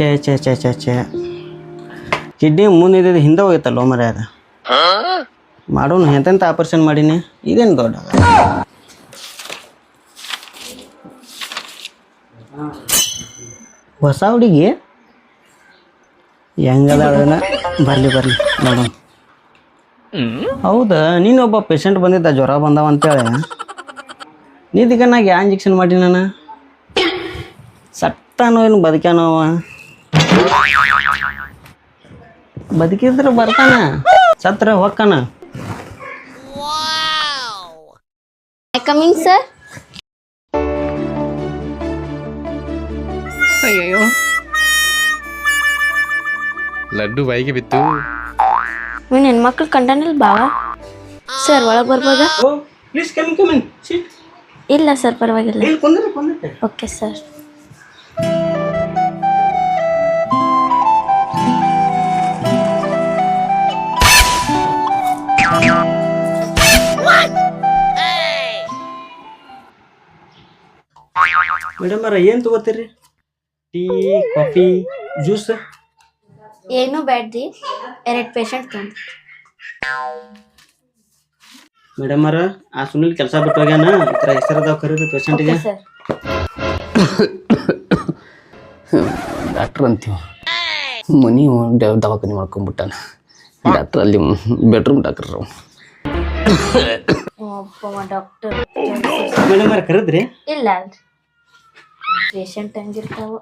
ಛೇ ಛೇ ಛೇ ಛೇ ಛೇ. ಕಿಡ್ನಿ ಮುಂದಿದ್ದ ಹಿಂದೆ ಹೋಗಿತ್ತಲ್ಲ ಮರ ಅದು? ಮಾಡೋನು ಎಂತೆಂಥ ಆಪರೇಷನ್ ಮಾಡೀನಿ? ಇದೇನು ದೊಡ್ಡ ಹೊಸ ಹುಡುಗಿ? ಹೆಂಗದಾಳನ ಬರಲಿ ಬರಲಿ, ನೋಡೋಣ. ಹೌದಾ? ನೀನೊಬ್ಬ ಪೇಷಂಟ್ ಬಂದಿದ್ದ, ಜ್ವರ ಬಂದಾವ ಅಂತೇಳಿ ನಿಧಿಗನಾಗ ಯಾ ಇಂಜೆಕ್ಷನ್ ಮಾಡಿ ನಾನು? ಸತ್ತಾನೋ ಏನು ಬದುಕ್ಯಾನೋ ಅವ? ಬದುಕಿದ್ರೆ ಬರ್ತಾನ ಸತ್ರ ಹೊಕ್ಕನ ಕಮಿಂಗ್ ಸರ್ ಅಯ್ಯೋ ಲಡ್ಡು ಬಾಯಿಗೆ ಬಿತ್ತು. ನೀನ್ ಹೆಣ್ಮಕ್ಳು ಕಂಡನಿಲ್ಲ ಬಾವ? ಸರ್ ಒಳಗ್ ಬರ್ಬೋದಾ? ಪ್ಲೀಸ್ ಕಮಿಂಗ್ ಕಮಿಂಗ್ ಸೀಟ್ ಇಲ್ಲ ಸರ್ ಪರವಾಗಿಲ್ಲ. ಇಲ್ಲಿ ಕುಂದ್ರೆ ಕುಂದ್ರೆ ಓಕೆ ಸರ್ ಮೇಡಮ್ ಅವ್ರ ಏನು ತಗೋತೀರಿ? Tea coffee juice? ಏನು ಬ್ಯಾಡ್ರಿ ಎರಡು ಪೇಷಂಟ್ ತಂದು ಮೇಡಮ್ ಅವ್ರ ಆ ಸುನಿಲ್ ಕೆಲಸ ಬಿಟ್ಟು ಹೋಗ್ಯಾನ ಈ ಥರ ಹೆಸರದಾವ್ ಕರೀರಿ ಪೇಷಂಟ್ಗೆ ಸರ್ ಡಾಕ್ಟ್ರ್ ಅಂತೀವ. ಮನಿ ಡ- ದವಾಖಾನೆ ಮಾಡ್ಕೊಂಡ್ಬಿಟ್ಟಾನ ಡಾಕ್ಟ್ರ್ ಅಲ್ಲಿ ಬೆಡ್ರೂಮ್ ಡಾಕ್ಟ್ರ್ ಡಾಕ್ಟರ್ ಮೇಡಮ್ ಅವ್ರ ಕರೆದ್ರಿ? ಇಲ್ಲ ಅಲ್ರಿ. ಪೇಷಂಟ್ ಹಂಗಿರ್ತಾವ?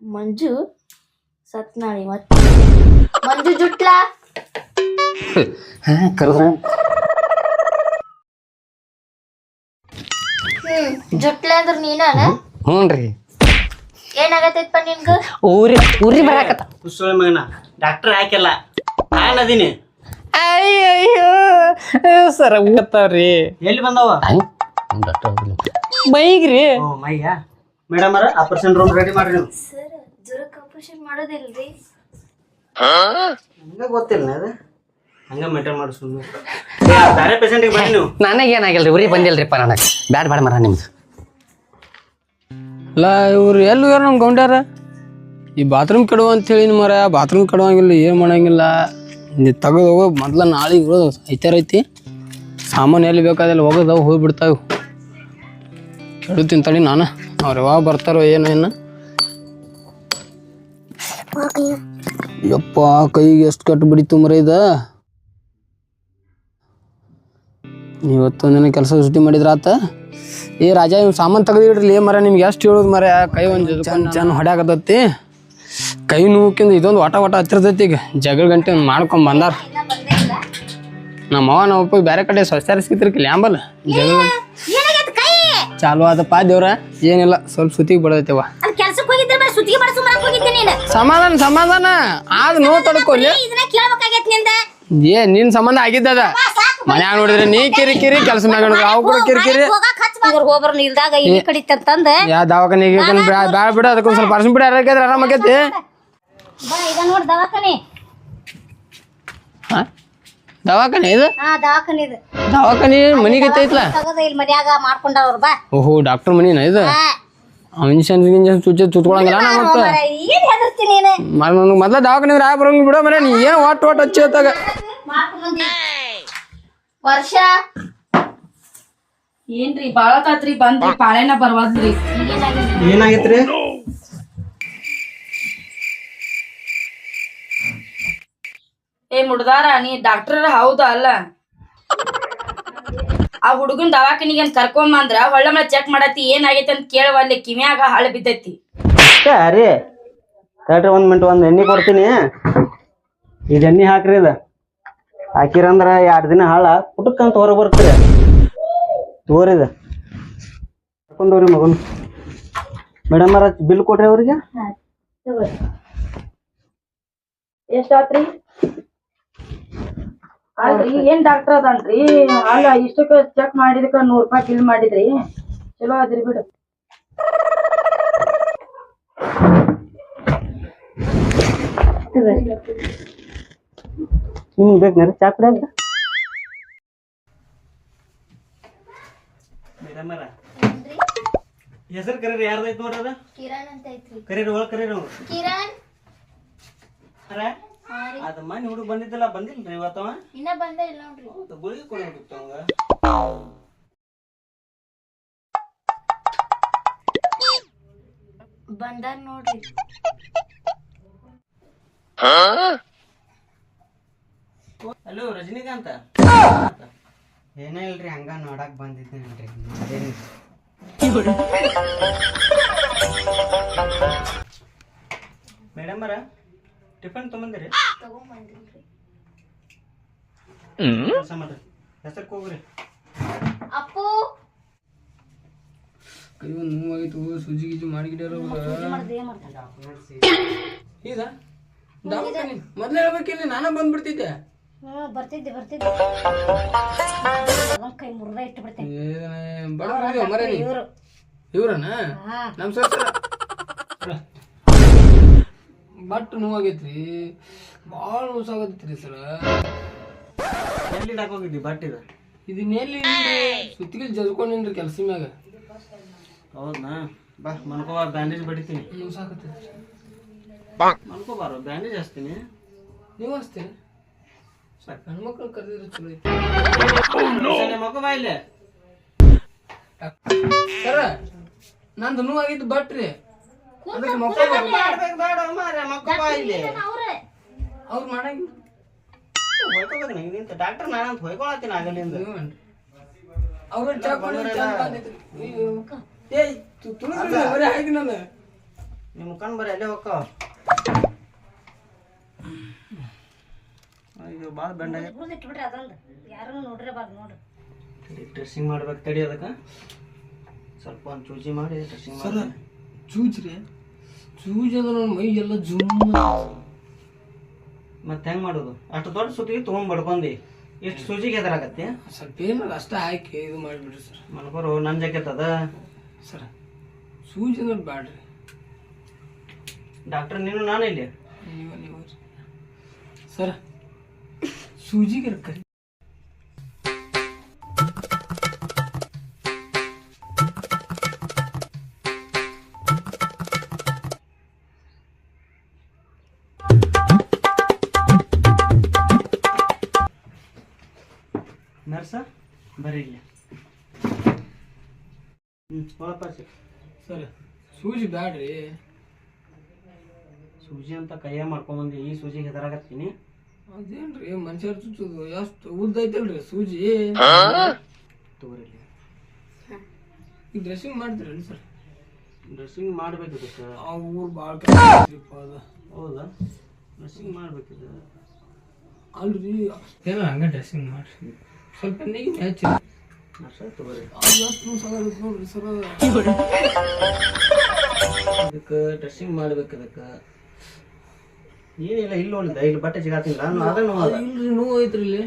ಮಂಜು ಸತ್ನಾಳಿ ಮತ್ತೆ ಮಂಜು ಜುಟ್ಲಾ? ಹಾಂ ಕರೆದ್ರ. ಜುಟ್ಲ ಅಂದ್ರ ನೀನ ಹ್ಞೂ ರೀ. ಏನಾಗತ್ತೈತಪ್ಪ ನಿನ್ಗ? ಊರಿ ಊರಿ ಬರಾಕತ್ತ. ಕುಸ್ಸೋಳೆ ಮಗನ ಡಾಕ್ಟರ್ ಹಾಕಿಲ್ಲ ನಾನು ಅದೀನಿ ಅಯ್ಯಯ್ಯೋ ಸರ ಊತಾವ್ರಿ ಎಲ್ಲಿ ಬಂದವ? ಡಾಕ್ಟರ್ ಬೈಗ್ರಿ ಓ ಮೈಯ? ಮೇಡಮ್ ಆಪರೇಷನ್ ರೂಮ್ ರೆಡಿ ಮಾಡ್ರಿ ನೀವು. ಸರ್ ಜ್ವರಕ್ಕೆ ಆಪರೇಷನ್ ಮಾಡೋದಿಲ್ರಿ. ಹಂಗ ಗೊತ್ತಿಲ್ಲ ಅದು? ಹಂಗ ಮೇಂಟೈನ್ ಮಾಡಿ ಸುಮ್ಮನೆ ಬೇರೆ ಪೇಷಂಟಿಗೆ ಬನ್ನಿ ನೀವು. ನನಗೇನಾಗಿಲ್ರಿ ಊರಿಗೆ ಬಂದಿಲ್ರಿಪ್ಪ ನನಗೆ ಬ್ಯಾಡ್ ಬ್ಯಾಡ ಮರ ನಿಮ್ದು. ಅಲ್ಲ ಇವ್ರು ಎಲ್ಲಿ ಹೋಗ್ಯಾರ ನಮ್ಮ ಗೌಂಡ್ಯಾರ? ಈ ಬಾತ್ರೂಮ್ ಕೆಡುವ ಅಂತ ಹೇಳಿ ಮರ ಬಾತ್ರೂಮ್ ಕೆಡುವಂಗಿಲ್ಲ ಏನು ಮಾಡಂಗಿಲ್ಲ. ನೀ ತೆಗೆದು ಹೋಗೋ ಮೊದ್ಲ ನಾಳೆ ಇರೋದು ಸಾಮಾನ್ ಐತಿ. ಸಾಮಾನು ಎಲ್ಲಿ ಬೇಕಾದಲ್ಲಿ ಹೋಗೋದವು ಹೋಗಿ ಕೆಡುತ್ತೀನಿ ತಡಿ ನಾನು. ಅವ್ರು ಯಾವಾಗ ಬರ್ತಾರೋ ಏನೋ ಏನು ಯಪ್ಪ ಕೈಗೆ ಎಷ್ಟು ಕಟ್ಟು ಬಿಡಿತು ಮರ ಇದ? ಇವತ್ತೊಂದಿನ ಕೆಲಸ ಸೃಷ್ಟಿ ಮಾಡಿದ್ರ ಆತ? ಏ ರಾಜ ಇವ್ ಸಾಮಾನು ತೆಗೆದಿಡ್ರಿ ಮರ ನಿಮ್ಗೆ ಎಷ್ಟು ಹೇಳೋದು ಮರ? ಕೈ ಒಂದು ಚೆನ್ನ ಚೆನ್ನ ಹೊಡ್ಯಾಕತ್ತೈತಿ ಕೈ ನೂಕಿಂದ ಇದೊಂದು ಒಟ ಒಟ ಹತ್ತಿರ್ತೈತಿ ಈಗ. ಜಗಳ ಗಂಟೆ ಮಾಡ್ಕೊಂಡು ಮಾಡ್ಕೊಂಡ್ ಬಂದಾರ. ನಮ್ಮ ಅವ್ವ ನಮ್ಮ ಅಪ್ಪ ಬೇರೆ ಕಡೆ ಸ್ವಚ್ಛಾರ ಸಿಗ್ತಿರ್ಕಿಲ್ಲ ಯಾಂಬಲ್. ಜಗಳ ಚಾಲು ಆದಪ್ಪ ದೇವ್ರ. ಏನಿಲ್ಲ ಸ್ವಲ್ಪ ಸುತ್ತಿಗೆ ಬಡದೈತೆವ ಅಲ್ಲಿ ಕೆಲ್ಸಕ್ಕೆ ಹೋಗಿದ್ರೆ ಬರೀ ಸುತ್ತಿಗೆ ಬಡಸು ಮಾಡಕ್ ಹೋಗಿದ್ದೆ ನೀನು. ಸಮಾಧಾನ ಸಮಾಧಾನ. ಆಗ ನೋವು ತಡ್ಕೊಳ್ಳಿ ಇದನ್ನ ಕೇಳ್ಬೇಕಾಗೈತ್ನಿಂದ. ಏ ನಿನ್ ಸಂಬಂಧ ಆಗಿದ್ದದ ಮನ್ಯಾಗ ನೋಡಿದ್ರೆ ನೀ ಕಿರಿಕಿರಿ ಕೆಲಸ ಮ್ಯಾಗ ನೋಡಿದ್ರೆ ಅವು ಕೂಡ ಕಿರಿಕಿರಿ. ಹೋಗ್ಬರ್ ಇಲ್ಲಿ ಕಡಿತಂತಂದ ಯಾ ಬ್ಯಾಡ ಬಿಡ ಅದಕ್ಕೊಂದ್ ಸ್ವಲ್ಪ ಅರ್ಶಿನ ಬಿಡ ಆರಾಮಾಗೈತಿ ಬಾ ಇದ ನೋಡ್ ದವಾಖಾನೆ. ಹಾ? ದವಾಖಾನೆ ಇದು? ಹಾ ದವಾಖಾನೆ ಇದು. ದವಾಖಾನೆ ಮನಿಗೆ ಐತೈತ್ಲ ತಗದ ಇಲ್ಲಿ ಮನ್ಯಾಗ ಬಾ. ಓಹೋ ಡಾಕ್ಟರ್ ಮನಿನ ಇದು. ಇಂಜೆಕ್ಷನ್ ಚುಚ್ಚ ನಾ ಮತ್ತೆ? ಏನ್ ಹೆದರ್ತೀನಿ ನೀನು? ನನಗೆ ಮೊದ್ಲ ದವಾಖಾನೆ ರಾಯ ಬರಂಗ್ ಬಿಡ ಮರ ನೀ ಏನು ಒಟ್ಟು ಒಟ್ಟು ಹಚ್ಚಿ ಹೊತ್ತಾಗ? ವರ್ಷ? ಏನ್ರಿ ಬಾಳಕಾತ್ರಿ ಬಂದ್ರಿ ಪಾಳೆನ ಬರ್ವಾದ್ರಿ ಏನಾಗೈತ್ರಿ? ಏ ಮುಡ್ದಾರ ನೀ ಡಾಕ್ಟರ್ ಹೌದ ಅಲ್ಲ? ಆ ಹುಡುಗನ್ ದವಾಖಾನಿಗೆ ಅಂತ ಕರ್ಕೊಂಬಂದ್ರ ಹೊಳ್ಳ ಮಳೆ ಚೆಕ್ ಮಾಡತಿ ಏನಾಗೈತಿ ಅಂತ ಕೇಳುವಲ್ಲಿ ಕಿವ್ಯಾಗ ಹಾಳು ಬಿದ್ದೈತಿ. ರೀ ತಡ್ರಿ ಒಂದು ಮಿನಿಟ್ ಒಂದು ಎಣ್ಣೆ ಕೊಡ್ತೀನಿ. ಇದು ಎಣ್ಣೆ ಹಾಕ್ರಿ ಇದು. ಹಾಕಿರಂದ್ರ ಎರಡು ದಿನ ಹಾಳ ಪುಟಕ್ಕಂತ ಹೊರಗೆ ಬರ್ತೀರಿ. ತಗೋರಿ ಇದು. ಕರ್ಕೊಂಡವ್ರಿ ಮಗನ್. ಮೇಡಮ್ ಬಿಲ್ ಕೊಡ್ರಿ ಅವ್ರಿಗೆ. ಎಷ್ಟಾತ್ರಿ ಅಲ್ರಿ ಏನ್ ಡಾಕ್ಟರ್ ಅದನ್ರಿ? ಅಲ್ಲ ಇಷ್ಟಕ್ಕ ಚೆಕ್ ಮಾಡಿದಕ್ಕ ನೂರ್ ರೂಪಾಯಿ ಬಿಲ್ ಮಾಡಿದ್ರಿ. ಚಲೋ ಅದ್ರಿ ಬಿಡು. ನಿಮ್ಗೆ ಬೇಕು ಚಾ ಮೇಡಮ್ ಹೆಸರು ಕರೀರಿ ಯಾರ್ದೈತ್ ನೋಡ್ರಿ ಅದ? ಕಿರಣ್ ಅಂತ ಐತ್ರಿ. ಕರೀರಿ ಒಳಗ್ ಕರೀರಿ ಅವ್ರು. ಕಿರಣ್? ಅರ? ಅದ ಮನೆ ಹುಡುಗ ಬಂದಿದ್ದಲ್ಲ ಬಂದಿಲ್ರಿ ಇವತ್ತವ ಇನ್ನ ಬಂದ ಇಲ್ಲ ನೋಡ್ರಿ. ಹೌದು, ಗುಳಿಗೆ ಕೊಡೋದಿತ್ತು ಅವಂಗ. ಬಂದಾರ ನೋಡ್ರಿ. ಹಲೋ ರಜನಿಕಾಂತ? ಏನೇ ಇಲ್ರಿ ಹಂಗ ನೋಡಕ್ ಬಂದಿದ್ದೇನ್ರಿ. ಮೇಡಮ್ ಅರ ಟಿಫನ್ ತೊಗೊಂಬಂದಿರಿ. ತಗೊಂಬಂದಿಲ್ರಿ ಕೆಲಸ ಮಾಡ್ರಿ ಹೆಸರು ಹೋಗ್ರಿ. ಅಪ್ಪು. ಒಂದು ನೋವಾಗೈತು ಸೂಜಿ ಗೀಜಿ ಮಾಡಿಗಿಡ್ಯಾರ ಈಗ ದವಾಖಾನೆ ಮೊದ್ಲು ಹೇಳ್ಬೇಕಿಲ್ಲ ನಾನೇ ಬಂದ್ಬಿಡ್ತಿದ್ದೆ. ಬರ್ತಿದ್ದೆ ಬರ್ತಿದ್ದೆ. ಕೈ ಮುರ್ದ ಇಟ್ಟು ಬಿಡ್ತೇನೆ ಏನ ಬಡ ಮರ ನೀ ಇವ್ರು ಇವ್ರನ ನಮ್ ಸರ್ ಬಟ್ ನೋವಾಗೈತ್ರಿ. ಭಾಳ ನೋಸಾಗತ್ರಿ ಸರ ಎಲ್ಲಿ ಇಡಾಕ್ ಹೋಗಿದ್ದಿ ಬಟ್ಟಿದ ಇದನ್ನ ಎಲ್ಲಿ ಸುತ್ತಿಗೆ ಜಲ್ಕೊಂಡಿನ್ರಿ ಕೆಲಸ ಮ್ಯಾಗ. ಹೌದಾ ಬಾ ಮನ್ಕೋಬಾ ಬ್ಯಾಂಡೇಜ್ ಬಡಿತೀನಿ. ನೋಸಾಕತ್ತೈತ್ರಿ ಮನ್ಕೋಬಾರ ಬ್ಯಾಂಡೇಜ್ ಹಚ್ತೀನಿ. ನೀವು ಹಚ್ತೀರಿ? ಹೆಣ್ಮಕ್ಳು ಕರೆದಿದ್ರೆ ಚಲೋ ಐತಿ. ಇಲ್ಲಿ. ಸರ ನಂದು ನೋವಾಗಿದ್ದು ಬಟ್ರಿ ಅದಕ್ಕೆ ಮಕ್ಕಳು ಮಾಡ್ಬೇಕು ಬೇಡ ಮಾರ್ರೆ ಇಲ್ಲಿ ಅವ್ರೆ? ಮಾಡಂಗಿಲ್ಲ ಹೊಯ್ಕೋಬೇಕು ನಂಗೆ ನಿಂತ. ಡಾಕ್ಟರ್ ನಾನಂತ ಹೊಯ್ಕೊಳತ್ತೀನಿ ಆಗಲಿಂದ ಅವ್ರ ಚಾ ಕುಡಿದ್ರೆ ಚಂದ ಕಾಣ್ತೈತ್ರಿ. ಅಯ್ಯೋ. ಏಯ್ ತು- ತುಳುಕ್ರಿ, ಬರೀ ಹಾಕಿ ನಾನು. ನಿಮ್ಮ ಮುಖನ್ ಬರೀ ಅಲ್ಲೇ ಅಯ್ಯೋ ಭಾಳ ಬೆಂಡ ಅದೊಂದು ನೋಡ್ರಿ ಡ್ರೆಸ್ಸಿಂಗ್ ಮಾಡ್ಬೇಕು ತಡಿ ಅದಕ್ಕೆ. ಸ್ವಲ್ಪ ಒಂದು ಚೂಜಿ ಮಾಡಿ ಡ್ರೆಸ್ಸಿಂಗ್ ಮಾಡಿ. ಚೂಚ್ರಿ. ನನ್ನ ಮೈ ಎಲ್ಲ ಜುಮ್ ಮತ್ತೆ ಹೆಂಗ್ ಮಾಡೋದು? ಅಷ್ಟು ದೊಡ್ಡ ಸುತ್ತಿಗೆ ತೊಗೊಂಡ್ ಬಡ್ಕೊಂಡಿ. ಎಷ್ಟು ಸೂಜಿಗೆ ಎದುರಾಗತ್ತೆ ಸ್ವಲ್ಪ ಏನಿಲ್ಲ ಅಷ್ಟೇ ಹಾಕಿ ಇದು ಮಾಡಿಬಿಡ್ರಿ ಸರ್. ಮನಬರು ನನ್ನ ಜಾಕೆಟ್ ಅದ? ಸರ್ ಸೂಜಿ ಅಂದ್ರೆ ಬ್ಯಾಡ್ರಿ. ಡಾಕ್ಟರ್ ನೀನು ನಾನು ಇಲ್ಲಿ ನೀವು ನೀವು. ಸರ್ ಸೂಜಿಗೆ ಕರಿ ಬರ್ರಿ ಇಲ್ಲಿ. ಹ್ಞೂ ಸರ್. ಸೂಜಿ ಬ್ಯಾಡ್ರಿ. ಸೂಜಿ ಅಂತ ಕೈಯ ಮಾಡ್ಕೊಂಬಂದು ಈ ಸೂಜಿ ಹೆದರಾಗತ್ತೀನಿ ಅದೇನ್ರಿ ಮನುಷ್ಯರ ಚುಚ್ಚುದು ಎಷ್ಟು ಉದ್ದ ಐತಲ್ರಿ ಸೂಜಿ? ತೋರಿಲ್ಲ ಈಗ ಡ್ರೆಸ್ಸಿಂಗ್ ಮಾಡ್ತೀರಲ್ಲ ಸರ್? ಡ್ರೆಸ್ಸಿಂಗ್ ಮಾಡ್ಬೇಕು ಸರ್. ಆ ಊರು ಭಾಳ ಹೌದಾ ಅದು. ಹೌದಾ? ಡ್ರೆಸ್ಸಿಂಗ್ ಮಾಡ್ಬೇಕಿದೆ ಅಲ್ರಿ ಏನೋ ಹಂಗ ಡ್ರೆಸ್ಸಿಂಗ್ ಮಾಡ್ರಿ? ಸ್ವಲ್ಪ ಹೆಚ್ಚು ಅದಕ್ಕೆ ಡ್ರೆಸ್ಸಿಂಗ್ ಮಾಡ್ಬೇಕು ಅದಕ್ಕೆ ಏನಿಲ್ಲ ಇಲ್ಲಿ ನೋಡಿದ ಇಲ್ಲಿ ಬಟ್ಟೆ ಸಿಗತ್ತಿಲ್ಲ ನಾನು ಅದು ಇಲ್ರಿ ನೋವು ಐತ್ರಿ ಇಲ್ಲಿ.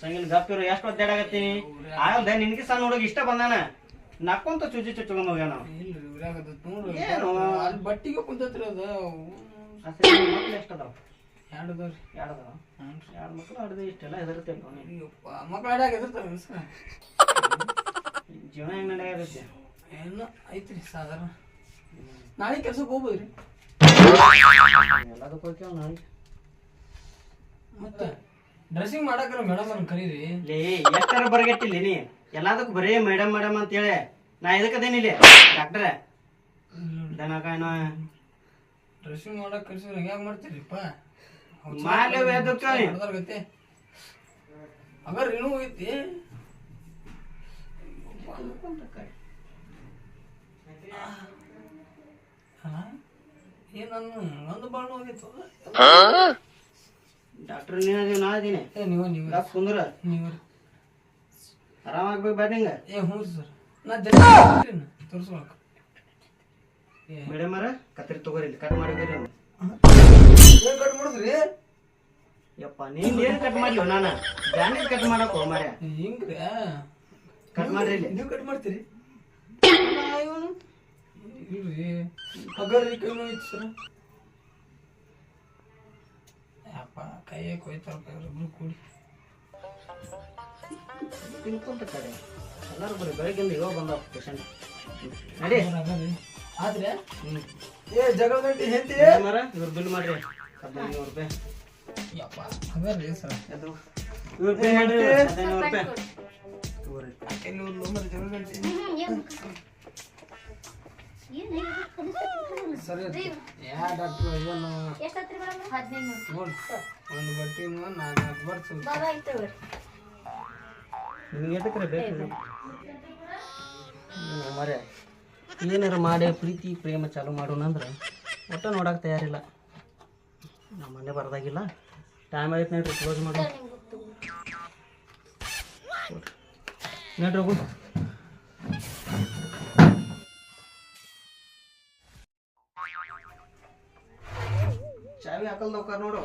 ಸಂಗಿಲ್ ಗಪ್ಪಿರು ಎಷ್ಟು ಒದ್ದಾಡಕತ್ತೀನಿ ಆಗಲ್ದ ನಿನ್ಗೆ ಸಣ್ಣ ಹುಡುಗ ಇಷ್ಟ ಬಂದಾನ? ನಕ್ಕೊಂತ ಚುಚ್ಚಿ ಚುಚ್ಕೊಂಡ್ ಹೋಗ್ಯಾನ ನಾವು ಇಲ್ರಿ ಏನು? ಅಲ್ಲಿ ಬಟ್ಟಿಗೆ ಕುಂತೈತ್ರಿ ಅದು. ಎಷ್ಟು ಅದಾವ? ಎರಡು ಅದಾವ್ರಿ ಎರಡು ಅದಾವ ಎರಡು ಮಕ್ಳು ಹಿಡ್ದು ಇಷ್ಟೆಲ್ಲ ಹೆದರ್ತಿಲ್ಲ ಅವ್ನಿಗೆ. ಯಪ್ಪ ಮಕ್ಳು ಅಡ್ಯಾಗ ಎದಿರ್ತಾರ ಸರ್ ಜೀವನ ಹೆಂಗ್ ನಡೆಯತ್ತೆ ಏನೋ ಐತ್ರಿ ಸಾಧಾರಣ. ನಾಳೆ ಕೆಲ್ಸಕ್ಕೆ ಹೋಗ್ಬೋದ್ರಿ? ಎಲ್ಲದಕ್ಕೂ ಹೋಗ್ಯಾವ ನಾಳೆ? ಮತ್ತೆ ಡ್ರೆಸ್ಸಿಂಗ್ ಮಾಡಕ್ರ ಮೇಡಮ್ ಅವ್ರನ್ನ ಕರೀರಿ. ಲೇ ಎಷ್ಟರ ಬರ್ಗೆಟ್ಟಿಲ್ಲ ನೀ? ಎಲ್ಲದಕ್ಕೂ ಬರೀ ಮೇಡಮ್ ಮೇಡಮ್ ಅಂತೇಳಿ. ನಾ ಇದಕ್ಕದೇನಿಲ್ಲ ಡಾಕ್ಟ್ರ ದನ ಕಾಯ್ನೋ ಡ್ರೆಸ್ಸಿಂಗ್ ಮಾಡಕ್ ಕರ್ಸಿದ್ರೆ ಹೆಂಗ್ ಮಾಡ್ತೀರಿಪ್ಪ? ಮಾಡ್ಲೇವ್ ಎದಕ್ಕೆ? ಗತ್ತೆ ಅಗರ್ ಇನ್ನೂ ಐತಿ. ಏನನ್ನು ಒಂದು ಬಾಳು ಹೋಗಿತ್ತು. ಡಾಕ್ಟರ್ ನೀನು ಅದೀವಿ ನಾ ಅದೀನಿ ಏ ನೀವು ನೀವು. ಡಾಕ್ ಕುಂದ್ರ. ನೀವ. ಆರಾಮಾಗ್ಬೇಕು ಬೇಡ ಹಿಂಗ. ಏ ಹ್ಞೂ ಸರ್. ನಾ ಜಲ್ದಿ ತೋರಿಸ್ಕೊಳಕ್. ಮೇಡಮ್ ಅರ ಕತ್ರಿ ತಗೋರಿ ಕಟ್ ಮಾಡಿದ್ರಿ ಏನ್ ಕಟ್ ಮಾಡಿದ್ರಿ? ಯಪ್ಪ ನೀನ್ ಏನ್ ಕಟ್ ಮಾಡ್ಲಿ ನಾನ? ಬ್ಯಾಂಡೇಜ್ ಕಟ್ ಮಾಡಕ್ ಹೋಗ್ಮಾರ ಹಿಂಗ್ರ? ಕಟ್ ಮಾಡ್ರಿ ಇಲ್ಲಿ. ನೀವು ಕಟ್ ಮಾಡ್ತೀರಿ? ಇಲ್ರಿ. ಹಗರ್ರಿ ಕೈ ನೋಯ್ತು ಸರ್. ಯಪ್ಪ ಕೈಯೇ ಕೊಯ್ತಾರಪ್ಪ ಇವ್ರಿಬ್ರು ಕೂಡಿ. ತಿನ್ಕೊಂತ ಕಡೆ ಎಲ್ಲರೂ ಬರೀ ಬೆಳಗ್ಗಿಂದ ಇವಾಗ ಬಂದಾವ ಪೇಷಂಟ್ ನಡಿ. ಆದ್ರೆ? ಏ ಜಗಳ ಗಂಟೆ ಹೆಂತಿ ಮರ ಇವ್ರು ಬಿಲ್ ಮಾಡ್ರಿ ಹದಿನೈದು ನೂರು ರೂಪಾಯಿ. ಸರ್. ಅದು ಹದಿನೈದು ನೂರು ರೂಪಾಯಿ. ತಗೋರಿ. ಸರಿ ಯಾ ಡಾಕ್ಟ್ರು ಏನು ಒಂದು ಬಟ್ಟೆ ನಾಲ್ಕು ನಿಮ್ಗೆ ಎದಕ್ರೆ ಬೇಕು? ಮರೆ ಏನಾರ ಮಾಡಿ ಪ್ರೀತಿ ಪ್ರೇಮ ಚಾಲು ಮಾಡೋಣ ಅಂದ್ರೆ ಒಟ್ಟ ನೋಡಕ್ಕೆ ತಯಾರಿಲ್ಲ. ನಮ್ಮ ಮನೆ ಬರ್ದಾಗಿಲ್ಲ. ಟೈಮ್ ಆಯ್ತು ನೋಡ್ರಿ ಕ್ಲೋಸ್ ಮಾಡಿ ನೋಡ್ರಿ ಹೋಗು. ಚಾವಿ ಹಾಕಲ್ದವ್ಕಾರ ನೋಡು.